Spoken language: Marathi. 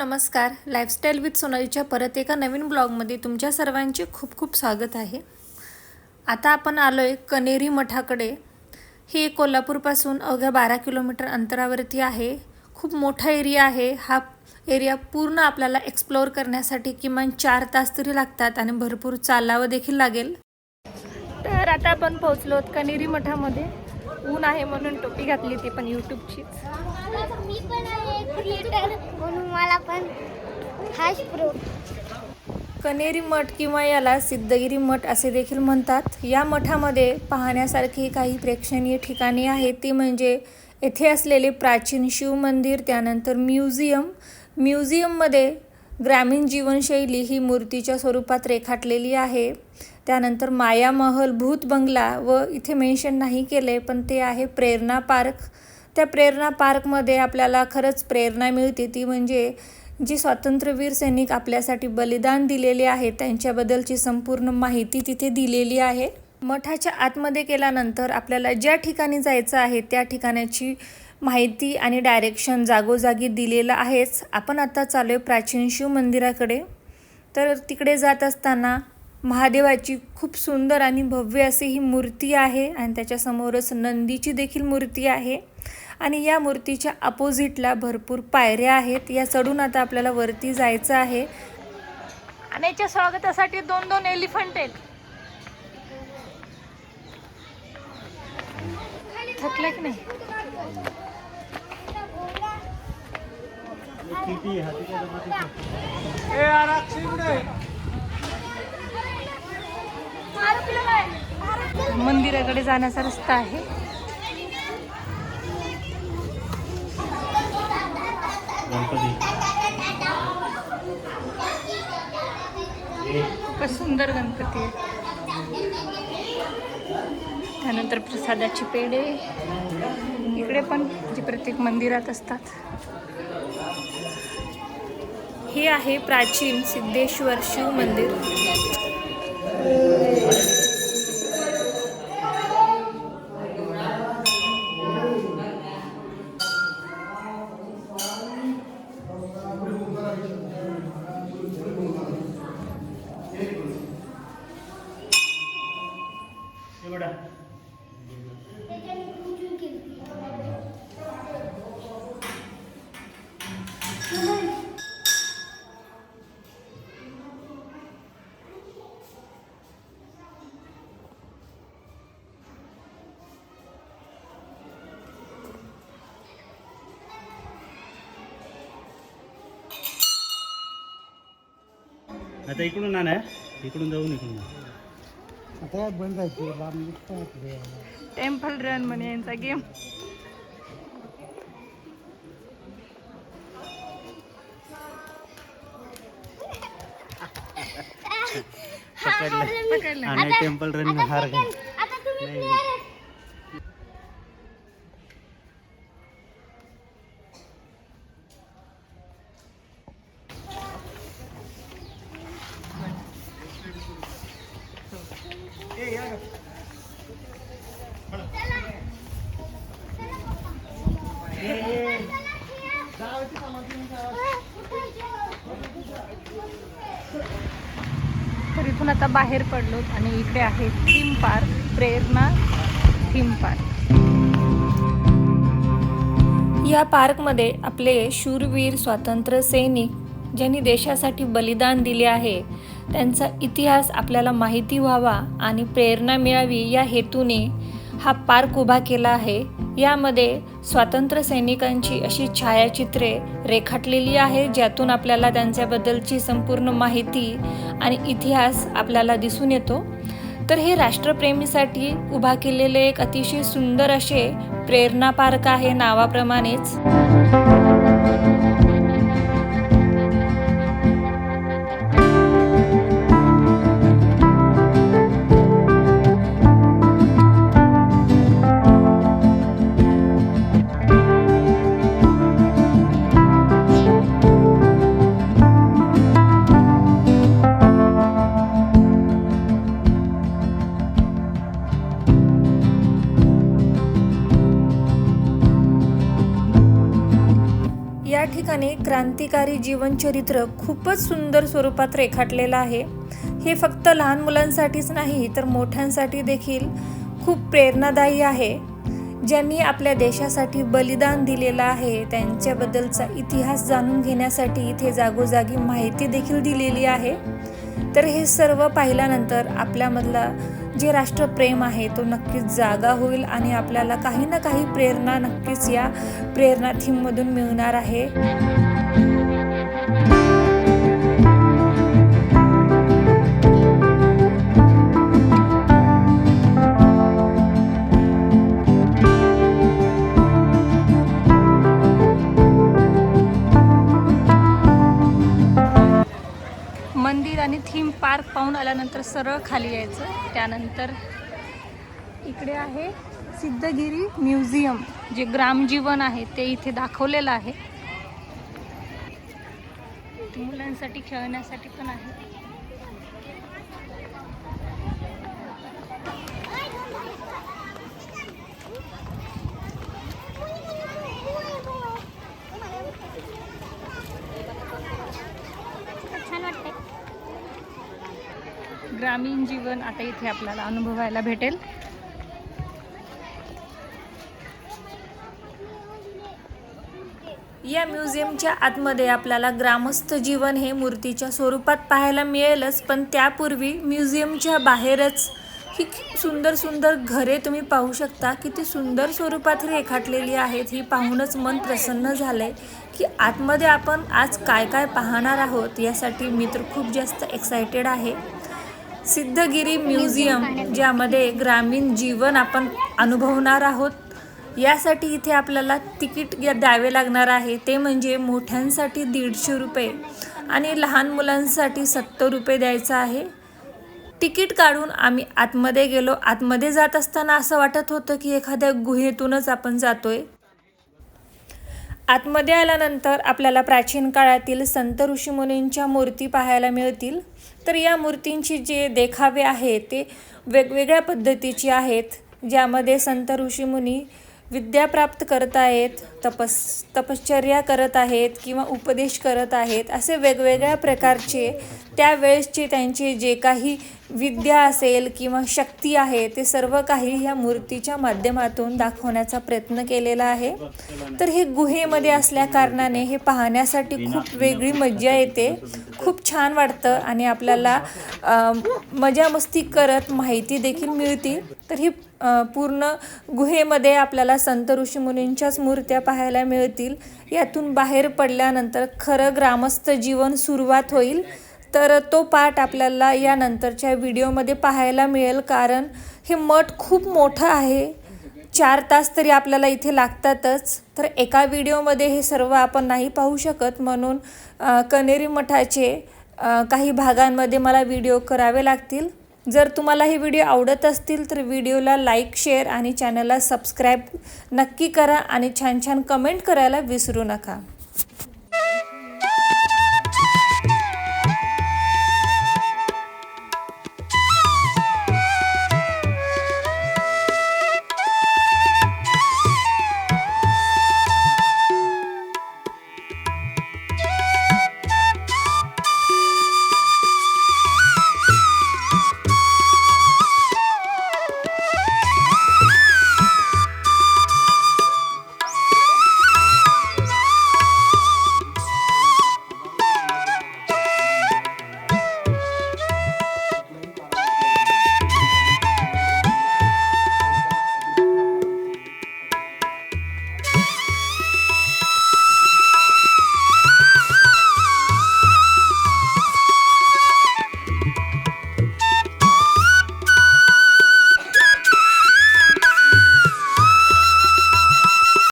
नमस्कार. लाईफस्टाईल विथ सोनालीच्या परत एका नवीन ब्लॉगमध्ये तुमच्या सर्वांचे खूप खूप स्वागत आहे. आता आपण आलो आहे कनेरी मठाकडे. हे कोल्हापूरपासून अवघ्या बारा किलोमीटर अंतरावरती आहे. खूप मोठा एरिया आहे. हा एरिया पूर्ण आपल्याला एक्सप्लोअर करण्यासाठी किमान चार तास तरी लागतात आणि भरपूर चालावं देखील लागेल. तर आता आपण पोहोचलो आहोत कनेरी मठामध्ये. ऊन आहे म्हणून टोपी घातली ती पण यूट्यूबचीच मी पण आहे क्रिएटर म्हणून मला पण प्रो कनेरी मठ किंवा याला सिद्धगिरी मठ असे देखील म्हणतात. या मठामध्ये पाहण्यासारखी काही प्रेक्षणीय ठिकाणे आहेत. ती म्हणजे येथे असलेले प्राचीन शिव मंदिर त्यानंतर म्युझियम. म्युझियममध्ये ग्रामीण जीवनशैली ही मूर्तीच्या स्वरूपात रेखाटलेली आहे. त्यानंतर माया महल भूत बंगला व इथे मेन्शन नाही केले पण ते आहे प्रेरणा पार्क. त्या प्रेरणा पार्कमध्ये आपल्याला खरंच प्रेरणा मिळते. ती म्हणजे जी स्वातंत्र्यवीर सैनिक आपल्यासाठी बलिदान दिलेले आहे त्यांच्याबद्दलची संपूर्ण माहिती तिथे दिलेली आहे. मठाच्या आतमध्ये केल्यानंतर आपल्याला ज्या ठिकाणी जायचं आहे त्या ठिकाणाची माहिती आणि डायरेक्शन जागोजागी दिलेलं आहेच. आपण आता चालू आहे प्राचीन शिव मंदिराकडे. तर तिकडे जात असताना महादेवाची खूप सुंदर आणि भव्य अशी ही मूर्ती आहे आणि त्याच्यासमोरच नंदीची देखील मूर्ती आहे. आणि या मूर्तीच्या अपोजिटला भरपूर पायऱ्या आहेत. या चढून आता आपल्याला वरती जायचं आहे. आणि याच्या स्वागतासाठी दोन दोन एलिफंट आहेत. थकलं की नाही? मंदिराकडे जाण्याचा रस्ता आहे. खूपच सुंदर गणपती आहे. त्यानंतर प्रसादाची पेढे. इकडे पण जे प्रत्येक मंदिरात असतात. हे आहे प्राचीन सिद्धेश्वर शिव मंदिर. आता इकडून आणा इकडून जाऊन इकडून आता बंद. टेम्पल रन म्हणे यांचा गेम पकडलं पकडलं आणि टेम्पल रन हार गए. आता तुम्ही नाही. player आहे. तर इथून आता बाहेर पडलो आणि इकडे आहे theme park Prerna theme park या पार्कमध्ये आपले शूरवीर स्वातंत्र्य सैनिक ज्यांनी देशासाठी बलिदान दिले आहे त्यांचा इतिहास आपल्याला माहिती व्हावा आणि प्रेरणा मिळावी या हेतूने हा पार्क उभा केला आहे. यामध्ये स्वातंत्र्य सैनिकांची अशी छायाचित्रे रेखाटलेली आहे ज्यातून आपल्याला त्यांच्याबद्दलची संपूर्ण माहिती आणि इतिहास आपल्याला दिसून येतो. तर हे राष्ट्रप्रेमीसाठी उभा केलेले एक अतिशय सुंदर असे प्रेरणा पार्क आहे नावाप्रमाणेच. क्रांतिकारी जीवनचरित्र खूपच सुंदर स्वरूपात रेखाटलेलं आहे. हे फक्त लहान मुलांसाठीच नाही तर मोठ्यांसाठी देखील खूप प्रेरणादायी आहे. ज्यांनी आपल्या देशासाठी बलिदान दिलेलं आहे त्यांच्याबद्दलचा इतिहास जाणून घेण्यासाठी इथे जागोजागी माहिती देखील दिलेली आहे. तर हे सर्व पाहिल्यानंतर आपल्यामधला जे राष्ट्रप्रेम आहे तो नक्कीच जागा होईल आणि आपल्याला काही ना काही प्रेरणा नक्कीच या प्रेरणा थीममधून मिळणार आहे. थीम पार्क पाहून आल्यानंतर सरळ खाली यायचं. त्यानंतर इकडे आहे सिद्धगिरी म्युझियम जे ग्रामजीवन आहे ते इथे दाखवलेलं आहे. मुलांसाठी खेळण्यासाठी पण आहे. ग्रामीण जीवन आता इथे आपल्याला अनुभवायला भेटेल. या म्युझियमच्या आतमध्ये आपल्याला ग्रामस्थ जीवन हे मूर्तीच्या स्वरूपात पाहायला मिळेलच पण त्यापूर्वी म्युझियमच्या बाहेरच ही सुंदर सुंदर घरे तुम्ही पाहू शकता. किती सुंदर स्वरूपात रेखाटलेली आहेत ही पाहूनच मन प्रसन्न झालं आहे की आतमध्ये आपण आज काय काय पाहणार आहोत यासाठी मी तर खूप जास्त एक्सायटेड आहे. सिद्धगिरी म्युझियम ज्यामध्ये ग्रामीण जीवन आपण अनुभवणार आहोत. यासाठी इथे आपल्याला तिकीट द्यावे लागणार आहे. ते म्हणजे मोठ्यांसाठी दीडशे रुपये आणि लहान मुलांसाठी सत्तर रुपये द्यायचं आहे. तिकीट काढून आम्ही आतमध्ये गेलो. आतमध्ये जात असताना असं वाटत होतं की एखाद्या गुहेतूनच आपण जातोय. आतमध्ये आल्यानंतर आपल्याला प्राचीन काळातील संत ऋषीमुनींच्या मूर्ती पाहायला मिळतील. तर या मूर्तींची जे देखावे आहे ते वेगवेगळ्या पद्धतीची आहेत ज्यामध्ये संत ऋषीमुनी विद्या प्राप्त करत आहेत तपस तपश्चर्या करत आहेत किंवा उपदेश करत आहेत असे वेगवेगळ्या प्रकारचे त्यावेळेसचे त्यांचे जे काही विद्या असेल किंवा शक्ती आहे ते सर्व काही ह्या मूर्तीच्या माध्यमातून दाखवण्याचा प्रयत्न केलेला आहे. तर हे गुहेमध्ये असल्या कारणाने हे पाहण्यासाठी खूप वेगळी मज्जा येते. खूप छान वाटतं आणि आपल्याला मजा मस्ती करत माहिती देखील मिळते. तर ही पूर्ण गुहेमध्ये आपल्याला संत ऋषीमुनींच्याच मूर्त्या पाहायला मिळतील. यातून बाहेर पडल्यानंतर खरं ग्रामस्थ जीवन सुरुवात होईल. तर तो पार्ट आपल्याला यानंतरच्या व्हिडिओमध्ये पाहायला मिळेल कारण हे मठ खूप मोठं आहे. चार तास तरी आपल्याला इथे लागतातच. तर एका व्हिडिओमध्ये हे सर्व आपण नाही पाहू शकत म्हणून कनेरी मठाचे काही भागांमध्ये मला व्हिडिओ करावे लागतील. जर तुम्हाला हे व्हिडिओ आवडत असतील तर व्हिडिओला लाईक शेअर आणि चॅनलला सबस्क्राईब नक्की करा आणि छान छान कमेंट करायला विसरू नका.